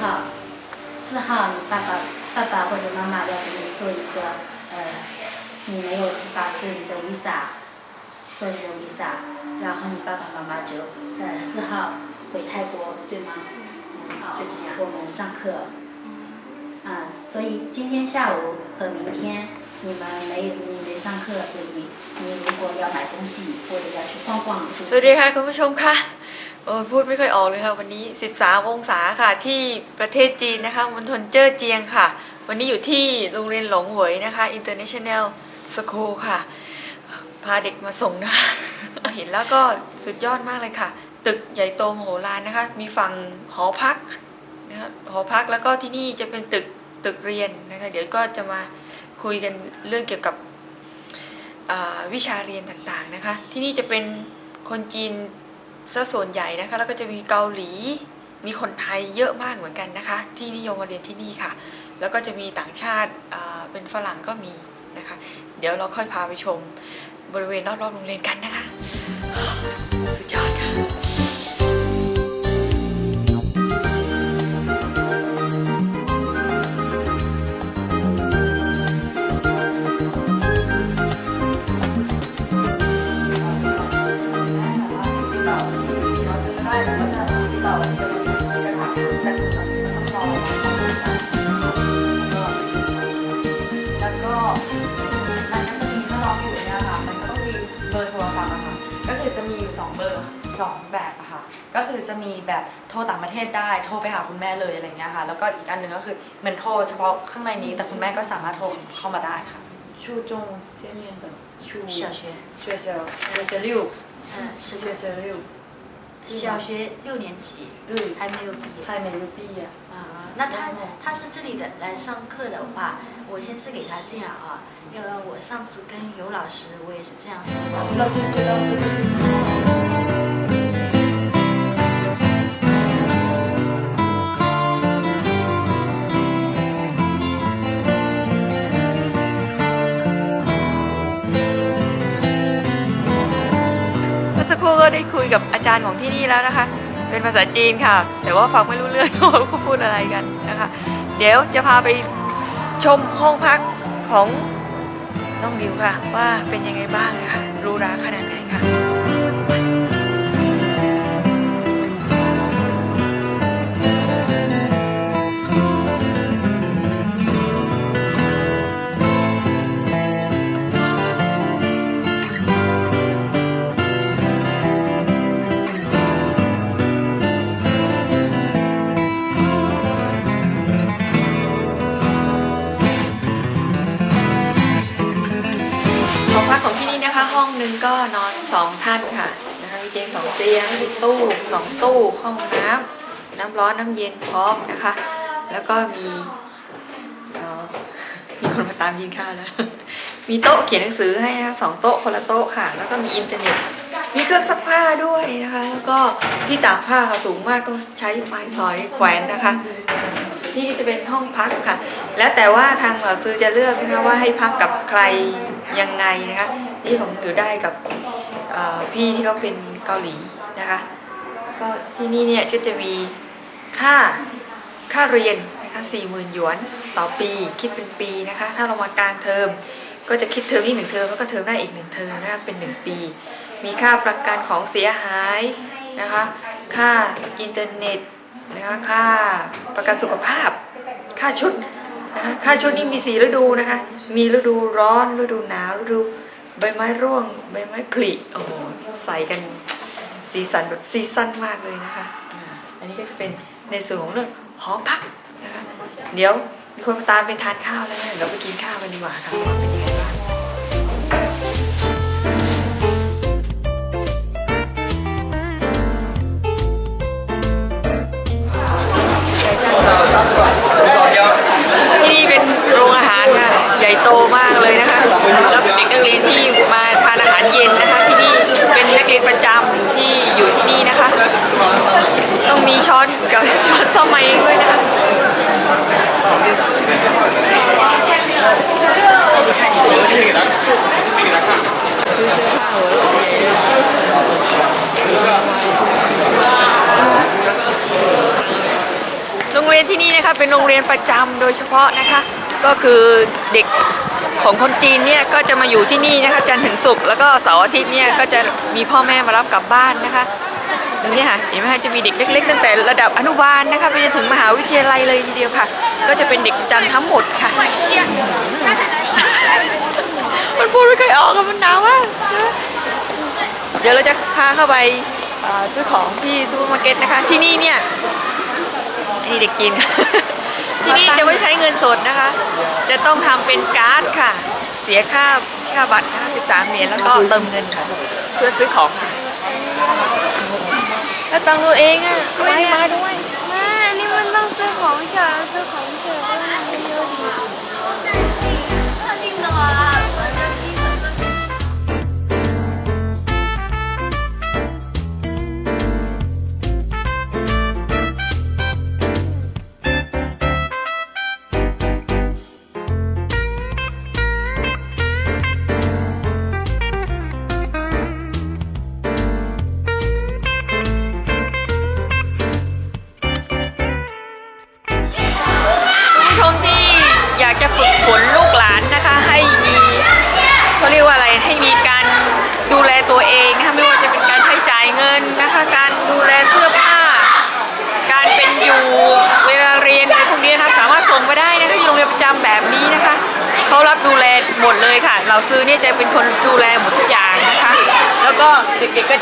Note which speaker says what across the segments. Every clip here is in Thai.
Speaker 1: 四号，四号你爸爸爸爸或者妈妈要给你做一个呃，你没有十八岁的 visa，做一个 visa，然后你爸爸妈妈就呃四号回泰国，对吗？嗯，就这样，我们上课。啊，所以今天下午和明天你们没有你没上课，所以你如果要买东西或者要去逛逛，就
Speaker 2: สวัสดีค่ะคุณผู้ชมค่ะ โอ้ยพูดไม่ค่อยออกเลยค่ะวันนี้ 13 องศาค่ะ ที่ประเทศจีนนะคะมณฑลเจ้อเจียงค่ะ วันนี้อยู่ที่โรงเรียนหลงเหวยนะคะ International School ค่ะ พาเด็กมาส่งนะคะ เห็นแล้วก็สุดยอดมากเลยค่ะ ตึกใหญ่โตมโหฬารนะคะ มีฝั่งหอพักนะคะหอพักแล้วก็ที่นี่จะเป็นตึกตึกเรียนนะคะ เดี๋ยวก็จะมาคุยกันเรื่องเกี่ยวกับวิชาเรียนต่างๆนะคะ ที่นี่จะเป็นคนจีน ซะส่วนใหญ่นะคะ แล้วก็จะมีเกาหลี มีคนไทยเยอะมากเหมือนกันนะคะ ที่นิยมมาเรียนที่นี่ค่ะ แล้วก็จะมีต่างชาติเป็นฝรั่งก็มีนะคะ เดี๋ยวเราค่อยพาไปชมบริเวณรอบๆโรงเรียนกันนะคะ สุดยอด
Speaker 3: สองแบบอะค่ะ ก็คือจะมีแบบโทรต่างประเทศได้ โทรไปหาคุณแม่เลยอะไรเงี้ยค่ะ แล้วก็อีกอันหนึ่งก็คือเหมือนโทรเฉพาะข้างในนี้ แต่คุณแม่ก็สามารถโทรเข้ามาได้ค่ะ初中先念的初
Speaker 1: 小学，
Speaker 3: 学校学校六
Speaker 1: 嗯，是
Speaker 3: 学校六
Speaker 1: 小学六年级，
Speaker 3: 对
Speaker 1: 还没有毕业。
Speaker 3: 还没有毕业
Speaker 1: 啊，那他他是这里的来上课的话，我先是给他这样啊，因为我上次跟尤老师我也是这样说的。
Speaker 3: 老师知道
Speaker 2: จารย์ของที่นี่แล้วนะคะ เป็นภาษาจีนค่ะ แต่ว่าฟังไม่รู้เรื่องว่าเขาพูดอะไรกันนะคะ เดี๋ยวจะพาไปชมห้องพักของน้องบิวค่ะ ว่าเป็นยังไงบ้างนะคะรูราขนาดไหนค่ะ หนึ่งก็นอนสองท่านค่ะนะคะมีเตียงสองเตียงมีตู้สองตู้ห้องน้ำน้ำร้อนน้ำเย็นพร้อมนะคะ แล้วก็มีอ่อมีคนมาตามกินข้าวแล้ว มีโต๊ะเขียนหนังสือให้นะคะสองโต๊ะคนละโต๊ะค่ะ แล้วก็มีอินเทอร์เน็ต มีเครื่องซักผ้าด้วยนะคะ แล้วก็ที่ตากผ้าค่ะสูงมากต้องใช้ไม้สอยแขวนนะคะที่จะเป็นห้องพักค่ะ แล้วแต่ว่าทางเหล่าซื้อจะเลือกนะคะว่าให้พักกับใครยังไงนะคะ นี่ของอยู่ได้กับพี่ที่เขาเป็นเกาหลีนะคะก็ที่นี่เนี่ยก็จะมีค่าค่าเรียนนะคะสี่หมื่นหยวนต่อปีคิดเป็นปีนะคะ ถ้าเรามากลางเทอมก็จะคิดเทอมนี้หนึ่งเทอมแล้วก็เทอมหน้าอีกหนึ่งเทอมนะคะเป็นหนึ่งปี มีค่าประกันของเสียหายนะคะค่าอินเทอร์เน็ตนะคะค่าประกันสุขภาพ ค่าชุดนะคะค่าชุดนี่มีสีฤดูนะคะมีฤดูร้อนฤดูหนาวฤดู ใบไม้ร่วง ใบไม้ผลิโอ้โหใส่กันสีสันแบบซีซั่นมากเลยนะคะ อันนี้ก็จะเป็นในส่วนของเรื่องหอพักนะคะ เดี๋ยวมีคนมาตามไปทานข้าวแล้วนะเดี๋ยวเราไปกินข้าวกันดีกว่าค่ะว่าเป็นยังไง นะคะแล้วเด็กนักเรียนที่มาทานอาหารเย็นนะคะที่นี่เป็นนักเรียนประจำที่อยู่ที่นี่นะคะ ต้องมีช้อนกับช้อนซ่อมมาเองด้วยนะคะโรงเรียนที่นี่นะคะเป็นโรงเรียนประจำโดยเฉพาะนะคะ ก็คือเด็กของคนจีนเนี่ยก็จะมาอยู่ที่นี่นะคะจันทร์ถึงศุกร์แล้วก็เสาร์อาทิตย์เนี่ยก็จะมีพ่อแม่มารับกลับบ้านนะคะตรงนี้ค่ะเห็นไหมคะจะมีเด็กเล็ก ๆ ตั้งแต่ระดับอนุบาลนะคะไปจนถึงมหาวิทยาลัยเลยทีเดียวค่ะ ก็จะเป็นเด็กประจำทั้งหมดค่ะ มันพูดไม่เคยออกอะมันหนาวมากนะเดี๋ยวเราจะพาเข้าไปซื้อของที่ซูเปอร์มาร์เก็ตนะคะที่นี่เนี่ยนี่เด็กจีน ที่นี่จะไม่ใช้เงินสดนะคะ จะต้องทำเป็นการ์ดค่ะ เสียค่าค่าบัตรนะคะ13เหรียญแล้วก็เติมเงินค่ะเพื่อซื้อของค่ะแล้วตังค์ตัวเองอะไม่มาด้วย
Speaker 4: แม่อันนี้มันต้องซื้อของเฉยซื้อของเฉย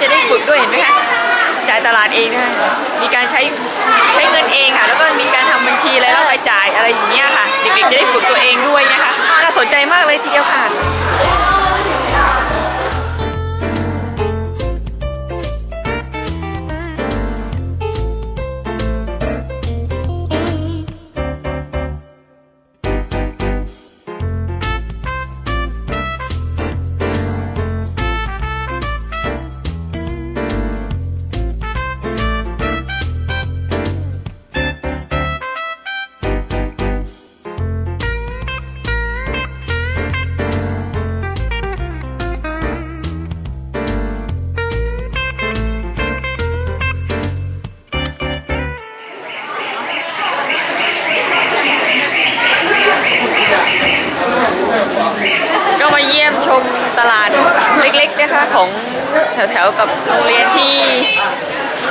Speaker 2: จะได้ฝึกด้วยเห็นไหมคะจ่ายตลาดเองนะมีการใช้ใช้เงินเองค่ะ แล้วก็มีการทำบัญชีอะไรับรายจ่ายอะไรอย่างเงี้ยค่ะ เด็กๆจะได้ฝึกตัวเองด้วยนะคะน่าสนใจมากเลยทีเดียวค่ะ ของแถวๆกับโรงเรียนที่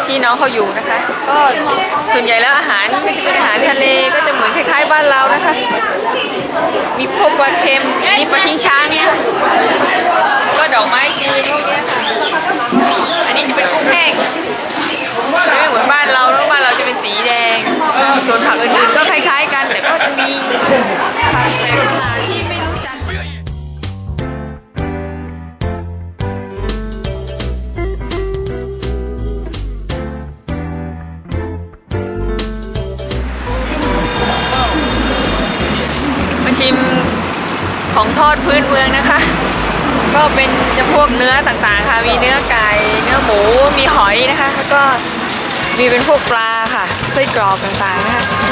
Speaker 2: ที่น้องเขาอยู่นะคะ ก็ส่วนใหญ่แล้วอาหารก็จะเป็นอาหารทะเลก็จะเหมือนคล้ายๆบ้านเรานะคะ มีพวกปลาเค็มมีปลาชิงช้าเนี่ยก็ดอกไม้จีนพวกเนี้ยค่ะอันนี้จะเป็นกุ้งแห้งจะไม่เหมือนบ้านเราแล้วบ้านเราจะเป็นสีแดงส่วนผักอื่นๆก็คล้ายๆกันแต่ก็จะมีผักแปลกป ของทอดพื้นเมืองนะคะ ก็เป็นจะพวกเนื้อต่างๆค่ะ มีเนื้อไก่เนื้อหมูมีหอยนะคะ แล้วก็มีเป็นพวกปลาค่ะไส้กรอกต่างๆนะคะ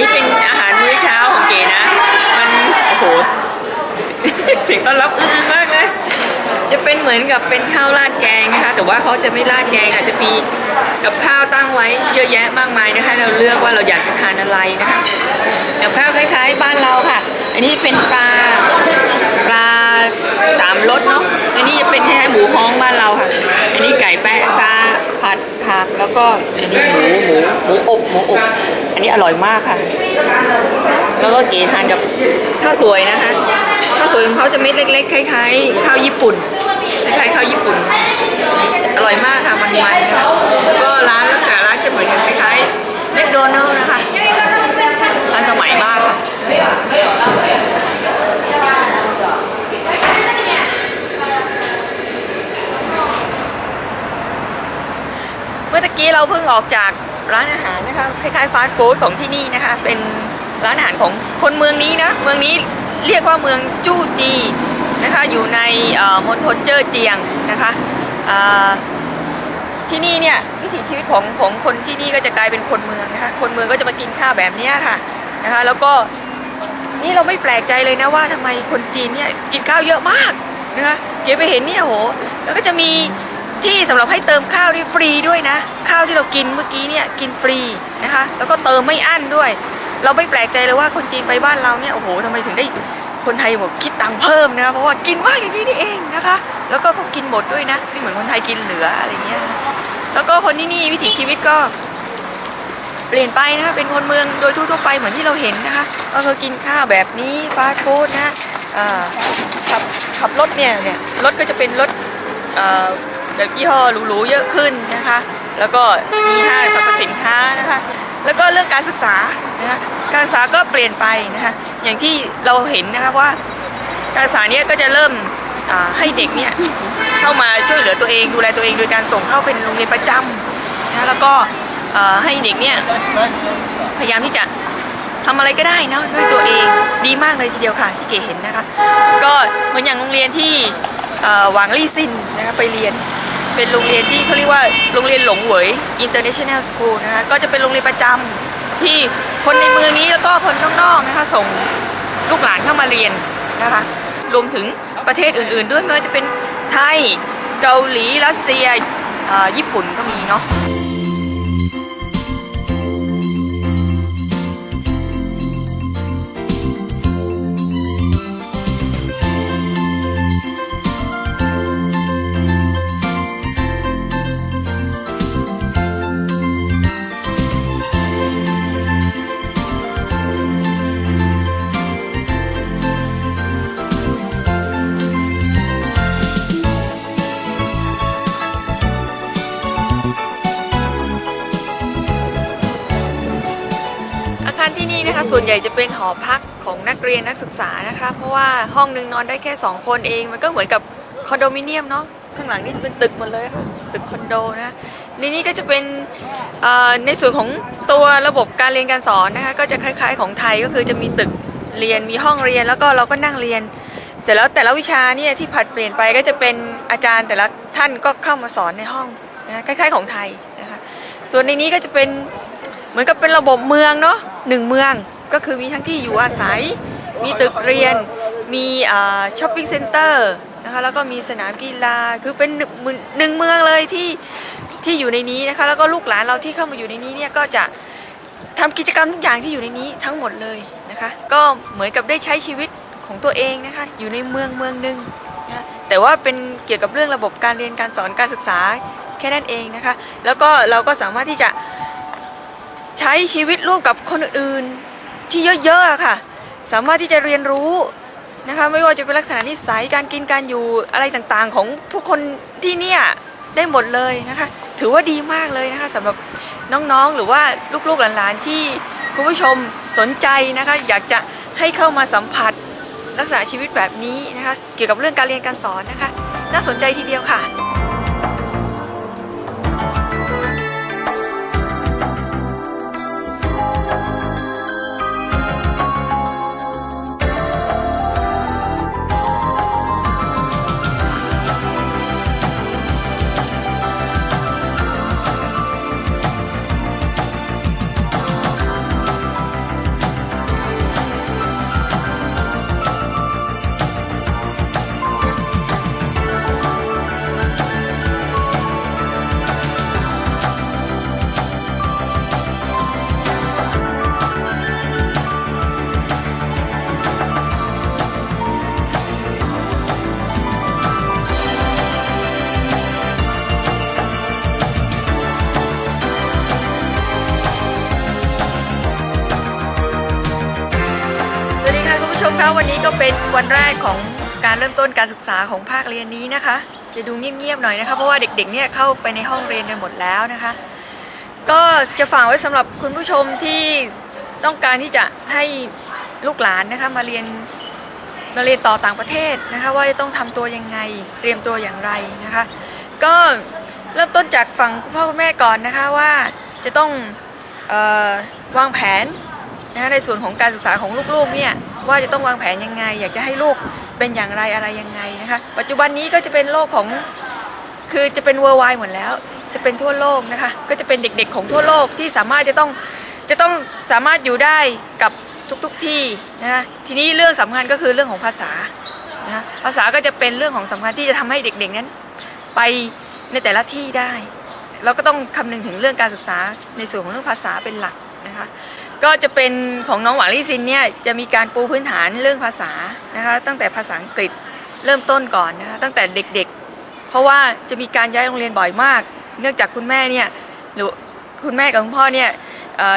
Speaker 2: นี้เป็นอาหารมื้อเช้าของเก๋นะ มันโอ้โหเสียงต้อนรับอื้อมากเลยจะเป็นเหมือนกับเป็นข้าวราดแกงนะคะ แต่ว่าเขาจะไม่ราดแกงอาจจะมีกับข้าวตั้งไว้เยอะแยะมากมายนะคะ เราเลือกว่าเราอยากจะทานอะไรนะคะกับข้าวคล้าย ๆ บ้านเราค่ะ อันนี้เป็นปลา สามรสเนาะ อันนี้จะเป็นแค่หมูฮ้องบ้านเราค่ะ อันนี้ไก่แปะซาผัดผักแล้วก็อันนี้หมูหมูหมูอบหมูอบ อันนี้อร่อยมากค่ะ แล้วก็เก๋ทานกับข้าวสวยนะคะข้าวสวยของเขาจะเม็ดเล็กๆคล้ายๆข้าวญี่ปุ่นคล้ายๆข้าวญี่ปุ่น อร่อยมากค่ะมันๆนะคะแล้วก็ร้านลักษณะร้านจะเหมือนกันคล้ายๆแมคโดนัลล์นะคะทันสมัยมากค่ะ เมื่อตะกี้เราเพิ่ง ออกจากร้านอาหารนะคะคล้ายๆฟาสต์ฟู้ดของที่นี่นะคะ เป็นร้านอาหารของคนเมืองนี้นะเมืองนี้เรียกว่าเมืองจู้จีนะคะอยู่ในมณฑลเจ้อเจียงนะคะที่นี่เนี่ยวิถีชีวิตของของคนที่นี่ก็จะกลายเป็นคนเมืองนะคะคนเมืองก็จะมากินข้าวแบบนี้ค่ะนะคะแล้วก็นี่เราไม่แปลกใจเลยนะว่าทำไมคนจีนเนี่ยกินข้าวเยอะมากนะคะเก๋ไปเห็นเนี่ยโหแล้วก็จะมี ที่สำหรับให้เติมข้าวนี่ฟรีด้วยนะ ข้าวที่เรากินเมื่อกี้เนี่ยกินฟรีนะคะ แล้วก็เติมไม่อั้นด้วย เราไม่แปลกใจเลยว่าคนจีนไปบ้านเราเนี่ยโอ้โหทำไมถึงได้คนไทยแบบคิดตังค์เพิ่มนะคะเพราะว่ากินมากอย่างนี้นี่เองนะคะ แล้วก็เขากินหมดด้วยนะไม่เหมือนคนไทยกินเหลืออะไรเงี้ยแล้วก็คนที่นี่วิถีชีวิตก็เปลี่ยนไปนะคะเป็นคนเมืองโดยทั่วไปเหมือนที่เราเห็นนะคะก็คือกินข้าวแบบนี้ฟาสต์ฟู้ดนะขับขับรถเนี่ยเนี่ยรถก็จะเป็นรถ แบบยี่ห้อหรูๆเยอะขึ้นนะคะ แล้วก็มีห้างสรรพสินค้านะคะ แล้วก็เรื่องการศึกษานะคะการศึกษาก็เปลี่ยนไปนะคะอย่างที่เราเห็นนะคะว่าการศึกษาเนี่ยก็จะเริ่มให้เด็กเนี่ยเข้ามาช่วยเหลือตัวเองดูแลตัวเองโดยการส่งเข้าเป็นโรงเรียนประจำนะแล้วก็ให้เด็กเนี่ยพยายามที่จะทำอะไรก็ได้เนาะด้วยตัวเองดีมากเลยทีเดียวค่ะที่เก๋เห็นนะคะ ก็เหมือนอย่างโรงเรียนที่หวังลี่ซินนะคะไปเรียน เป็นโรงเรียนที่เขาเรียกว่าโรงเรียนหลงเหวย International School นะคะก็จะเป็นโรงเรียนประจำที่คนในเมืองนี้แล้วก็คนนอกๆนะคะส่งลูกหลานเข้ามาเรียนนะคะรวมถึงประเทศอื่นๆ ด้วยไม่ว่าจะเป็นไทยเกาหลีรัสเซียอ่าญี่ปุ่นก็มีเนาะ ส่วนใหญ่จะเป็นหอพักของนักเรียนนักศึกษานะคะ เพราะว่าห้องหนึงนอนได้แค่ 2 คนเอง มันก็เหมือนกับคอนโดมิเนียมเนาะข้างหลังนี่จะเป็นตึกหมดเลยค่ะตึกคอนโดนะในนี้ก็จะเป็นในส่วนของตัวระบบการเรียนการสอนนะคะก็จะคล้าย ๆ ของไทยก็คือจะมีตึกเรียนมีห้องเรียนแล้วก็เราก็นั่งเรียน เสร็จแล้วแต่ละวิชาเนี่ยที่ผัดเปลี่ยนไปก็จะเป็นอาจารย์แต่ละท่านก็เข้ามาสอนในห้องนะคล้ายๆของไทยนะคะส่วนในนี้ก็จะเป็นเหมือนกับเป็นระบบเมืองเนาะหนึ่งเมือง ก็คือมีทั้งที่อยู่อาศัย มีตึกเรียน มีช้อปปิ้งเซ็นเตอร์นะคะแล้วก็มีสนามกีฬาคือเป็นหนึ่งเมืองเลยที่ที่อยู่ในนี้นะคะแล้วก็ลูกหลานเราที่เข้ามาอยู่ในนี้เนี่ยก็จะทำกิจกรรมทุกอย่างที่อยู่ในนี้ทั้งหมดเลยนะคะก็เหมือนกับได้ใช้ชีวิตของตัวเองนะคะอยู่ในเมืองเมืองหนึ่งนะะแต่ว่าเป็นเกี่ยวกับเรื่องระบบการเรียนการสอนการศึกษาแค่นั้นเองนะคะแล้วก็เราก็สามารถที่จะใช้ชีวิตร่วมกับคนอื่น ที่เยอะๆค่ะ สามารถที่จะเรียนรู้นะคะไม่ว่าจะเป็นลักษณะนิสัยการกินการอยู่อะไรต่างๆ ของผู้คนที่เนี่ยได้หมดเลยนะคะ ถือว่าดีมากเลยนะคะสำหรับน้องๆหรือว่าลูกๆหลานๆที่คุณผู้ชมสนใจนะคะ อยากจะให้เข้ามาสัมผัสลักษณะชีวิตแบบนี้นะคะ เกี่ยวกับเรื่องการเรียนการสอนนะคะ น่าสนใจทีเดียวค่ะ วันแรกของการเริ่มต้นการศึกษาของภาคเรียนนี้นะคะ จะดูเงียบๆหน่อยนะคะ เพราะว่าเด็กๆเนี่ยเข้าไปในห้องเรียนกันหมดแล้วนะคะ ก็จะฝากไว้สำหรับคุณผู้ชมที่ต้องการที่จะให้ลูกหลานนะคะมาเรียนมาเรียนต่อต่างประเทศนะคะว่าจะต้องทำตัวยังไงเตรียมตัวอย่างไรนะคะ ก็เริ่มต้นจากฝั่งคุณพ่อคุณแม่ก่อนนะคะว่าจะต้องออวางแผนนะคะในส่วนของการศึกษาของลูกๆเนี่ย ว่าจะต้องวางแผนยังไง อยากจะให้ลูกเป็นอย่างไรอะไรยังไงนะคะ ปัจจุบันนี้ก็จะเป็นโลกของคือจะเป็น worldwide หมดแล้ว จะเป็นทั่วโลกนะคะ ก็จะเป็นเด็กๆของทั่วโลกที่สามารถจะต้องจะต้องสามารถอยู่ได้กับทุกๆที่นะคะทีนี้เรื่องสำคัญก็คือเรื่องของภาษานะะภาษาก็จะเป็นเรื่องของสำคัญที่จะทำให้เด็กๆนั้น ไปในแต่ละที่ได้ เราก็ต้องคำนึงถึงเรื่องการศึกษาในส่วนของเรื่องภาษาเป็นหลักนะคะ ก็จะเป็นของน้องหวานลี่ซินเนี่ยจะมีการปูพื้นฐานเรื่องภาษานะคะตั้งแต่ภาษาอังกฤษเริ่มต้นก่อนนะคะตั้งแต่เด็กๆ เพราะว่าจะมีการย้ายโรงเรียนบ่อยมาก เนื่องจากคุณแม่เนี่ยหรือคุณแม่กับคุณพ่อเนี่ย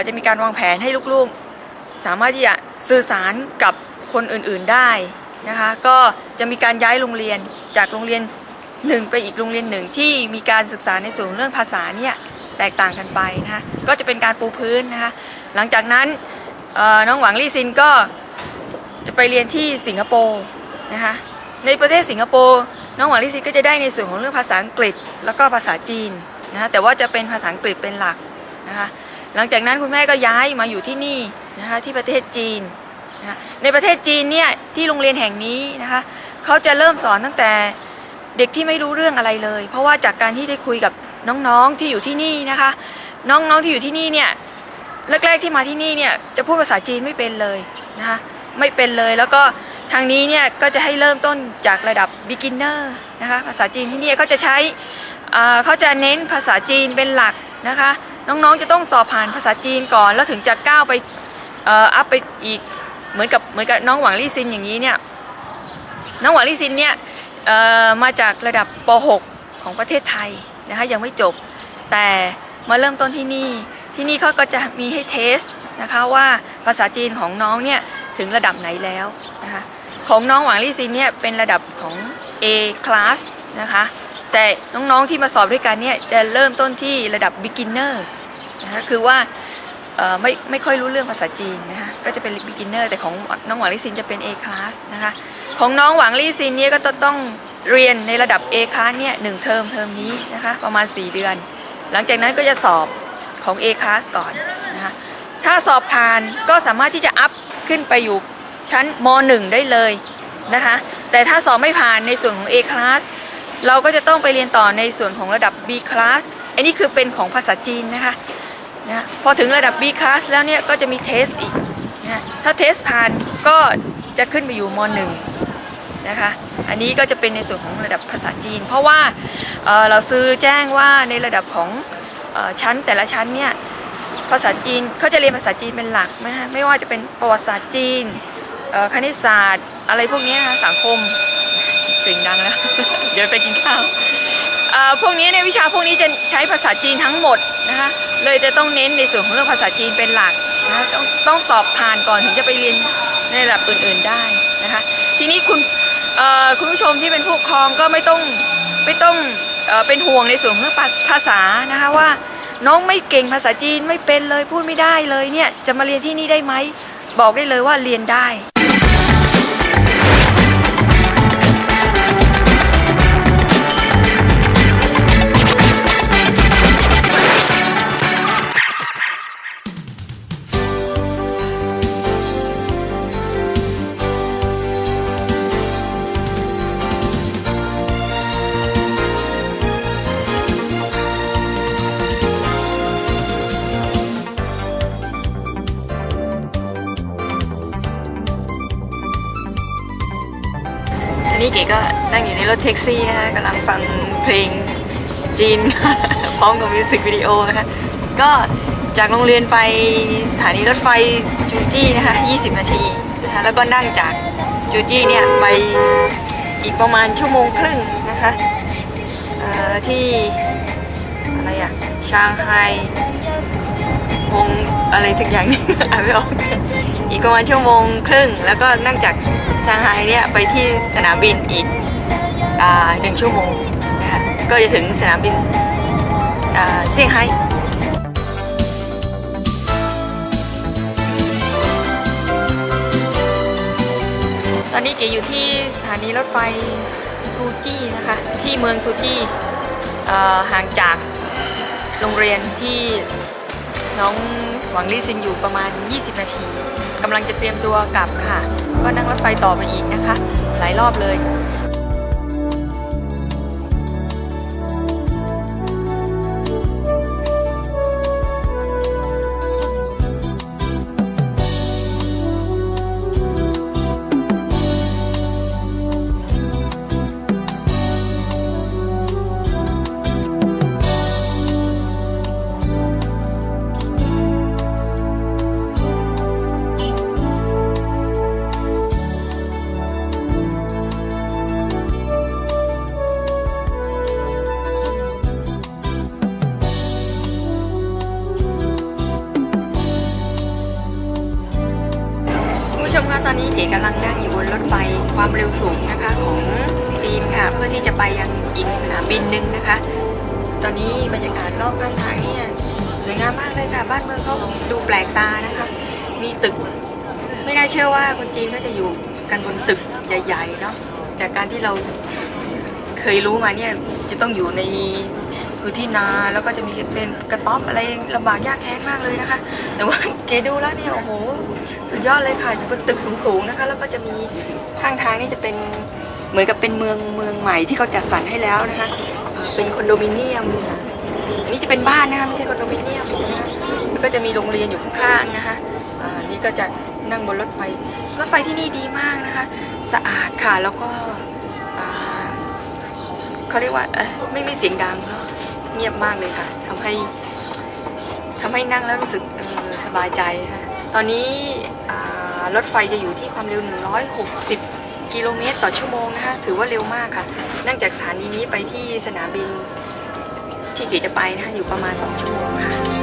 Speaker 2: จะมีการวางแผนให้ลูกๆ สามารถที่จะสื่อสารกับคนอื่นๆได้นะคะก็จะมีการย้ายโรงเรียนจากโรงเรียนหนึ่งไปอีกโรงเรียนหนึ่งที่มีการศึกษาในส่วนเรื่องภาษาเนี่ยแตกต่างกันไปนะคะก็จะเป็นการปูพื้นนะคะ หลังจากนั้นน้องหวังลี่ซินก็จะไปเรียนที่สิงคโปร์นะคะในประเทศสิงคโปร์น้องหวังลี่ซินก็จะได้ในส่วนของเรื่องภาษาอังกฤษ แล้วก็ภาษาจีนนะคะแต่ว่าจะเป็นภาษาอังกฤษเป็นหลักนะคะหลังจากนั้นคุณแม่ก็ย้ายมาอยู่ที่นี่นะคะที่ประเทศจีนนะะในประเทศจีนเนี่ยที่โรงเรียนแห่งนี้นะคะเขาจะเริ่มสอนตั้งแต่เด็กที่ไม่รู้เรื่องอะไรเลย เพราะว่าจากการที่ได้คุยกับน้องๆที่อยู่ที่นี่นะคะ น้องๆที่อยู่ที่นี่เนี่ย แรกๆที่มาที่นี่เนี่ยจะพูดภาษาจีนไม่เป็นเลยนะคะไม่เป็นเลยแล้วก็ทางนี้เนี่ยก็จะให้เริ่มต้นจากระดับ beginner นะคะภาษาจีนที่นี่เขาจะใช้เขาจะเน้นภาษาจีนเป็นหลักนะคะน้องๆจะต้องสอบผ่านภาษาจีนก่อน แล้วถึงจะก้าวไปอัพไปอีกเหมือนกับเหมือนกับน้องหวังลี่ซินอย่างนี้เนี่ยน้องหวังลี่ซินเนี่ยมาจากระดับป .6 ของประเทศไทยนะคะยังไม่จบแต่มาเริ่มต้นที่นี่ ที่นี่เขาก็จะมีให้เทสนะคะว่าภาษาจีนของน้องเนี่ยถึงระดับไหนแล้วนะคะของน้องหวังลี่ซินเนี่ยเป็นระดับของ A class นะคะแต่น้องๆที่มาสอบด้วยกันเนี่ยจะเริ่มต้นที่ระดับ beginner นะคะคือว่าไม่ไม่ค่อยรู้เรื่องภาษาจีนนะคะก็จะเป็น beginner แต่ของน้องหวังลี่ซินจะเป็น A class นะคะของน้องหวังลี่ซินเนี่ยก็ต้องเรียนในระดับ A class เนี่ยหนึ่งเทอมเทอมนี้นะคะประมาณ 4 เดือน หลังจากนั้นก็จะสอบ ของ A class ก่อนนะคะถ้าสอบผ่านก็สามารถที่จะอัพขึ้นไปอยู่ชั้นม .1 ได้เลยนะคะแต่ถ้าสอบไม่ผ่านในส่วนของ A class เราก็จะต้องไปเรียนต่อในส่วนของระดับ B class อันนี้คือเป็นของภาษาจีนนะคะนะพอถึงระดับ B class แล้วเนี่ยก็จะมีเทสอีกนะถ้าเทสผ่านก็จะขึ้นไปอยู่ม .1 นะคะ อันนี้ก็จะเป็นในส่วนของระดับภาษาจีน เพราะว่าเเราซื้อแจ้งว่าในระดับของ ชั้นแต่ละชั้นเนี่ยภาษาจีนเขาจะเรียนภาษาจีนเป็นหลักนะฮะไม่ว่าจะเป็นประวัติศาสตร์จีนคณิตศาสตร์ อะไรพวกนี้ยนะสังคมเสียงดังแล้วเดี๋ยวไปกินข้าวพวกนี้เนี่ยวิชาพวกนี้จะใช้ภาษาจีนทั้งหมดนะคะเลยจะต้องเน้นในส่วนของเรื่องภาษาจีนเป็นหลักนะคะต้องต้องสอบผ่านก่อนถึงจะไปเรียนในระดับอื่นๆได้นะคะทีนี้คุณคุณผู้ชมที่เป็นผู้ปกครองก็ไม่ต้องไม่ต้อง เป็นห่วงในส่วนของเรื่องภาษานะคะว่า น้องไม่เก่งภาษาจีนไม่เป็นเลยพูดไม่ได้เลยเนี่ยจะมาเรียนที่นี่ได้ไหมบอกได้เลยว่าเรียนได้ แท็กซี่นะคะกำลังฟังเพลงจีน พร้อมกับมิวสิกวิดีโอนะคะก็จากโรงเรียนไปสถานีรถไฟจูจี้นะคะ 20 นาทีนะคะแล้วก็นั่งจากจูจี้เนี่ยไปอีกประมาณชั่วโมงครึ่งนะคะที่อะไรอะชางไฮวงอะไรสักอย่างนึงอ่านไม่ออกอีกประมาณชั่วโมงครึ่ง แล้วก็นั่งจากชางไฮเนี่ยไปที่สนามบินอีก หนึ่งชั่วโมงนะคะก็จะถึงสนามบินเซี่ยงไฮ้ตอนนี้เก๋อยู่ที่สถานีรถไฟซูจี้นะคะ ที่เมืองซูจี้ห่างจากโรงเรียนที่น้องหวังลี่ซินอยู่ประมาณ 20 นาทีกำลังจะเตรียมตัวกลับค่ะ ก็นั่งรถไฟต่อไปอีกนะคะ หลายรอบเลย นั่งอยู่บนรถไฟความเร็วสูงนะคะของจีนค่ะ เพื่อที่จะไปยังอีกสนามบินหนึ่งนะคะ ตอนนี้บรรยากาศรอบข้างทางเนี่ยสวยงามมากเลยค่ะ บ้านเมืองเขาดูแปลกตานะคะ มีตึก ไม่น่าเชื่อว่าคนจีนก็จะอยู่กันบนตึกใหญ่ๆเนาะจากการที่เราเคยรู้มาเนี่ยจะต้องอยู่ใน พื้นที่นาแล้วก็จะมีเป็นกระต๊อบอะไรลำบากยากแค้นมากเลยนะคะ แต่ว่าเกดูแล้วเนี่ยโอ้โหสุดยอดเลยค่ะอยู่บนตึกสูงๆนะคะ แล้วก็จะมีข้างทางนี่จะเป็นเหมือนกับเป็นเมืองเมืองใหม่ที่เขาจัดสรรให้แล้วนะคะเป็นคอนโดมิเนียมนี่ค่ะอันนี้จะเป็นบ้านนะคะไม่ใช่คอนโดมิเนียมนะคะแล้วก็จะมีโรงเรียนอยู่ข้างๆนะคะอ่านี่ก็จะนั่งบนรถไฟรถไฟที่นี่ดีมากนะคะ สะอาดค่ะแล้วก็เขาเรียกว่าไม่มีเสียงดังเนาะ เงียบมากเลยค่ะทำให้ทำให้นั่งแล้วรู้สึกออสบายใจค่ะตอนนี้รถไฟจะอยู่ที่ความเร็ว 160 กิโลเมตรต่อชั่วโมงนะคะถือว่าเร็วมากค่ะ นั่งจากสถานีนี้ไปที่สนามบินที่เก๋จะไปนะคะอยู่ประมาณ 2 ชั่วโมงค่ะ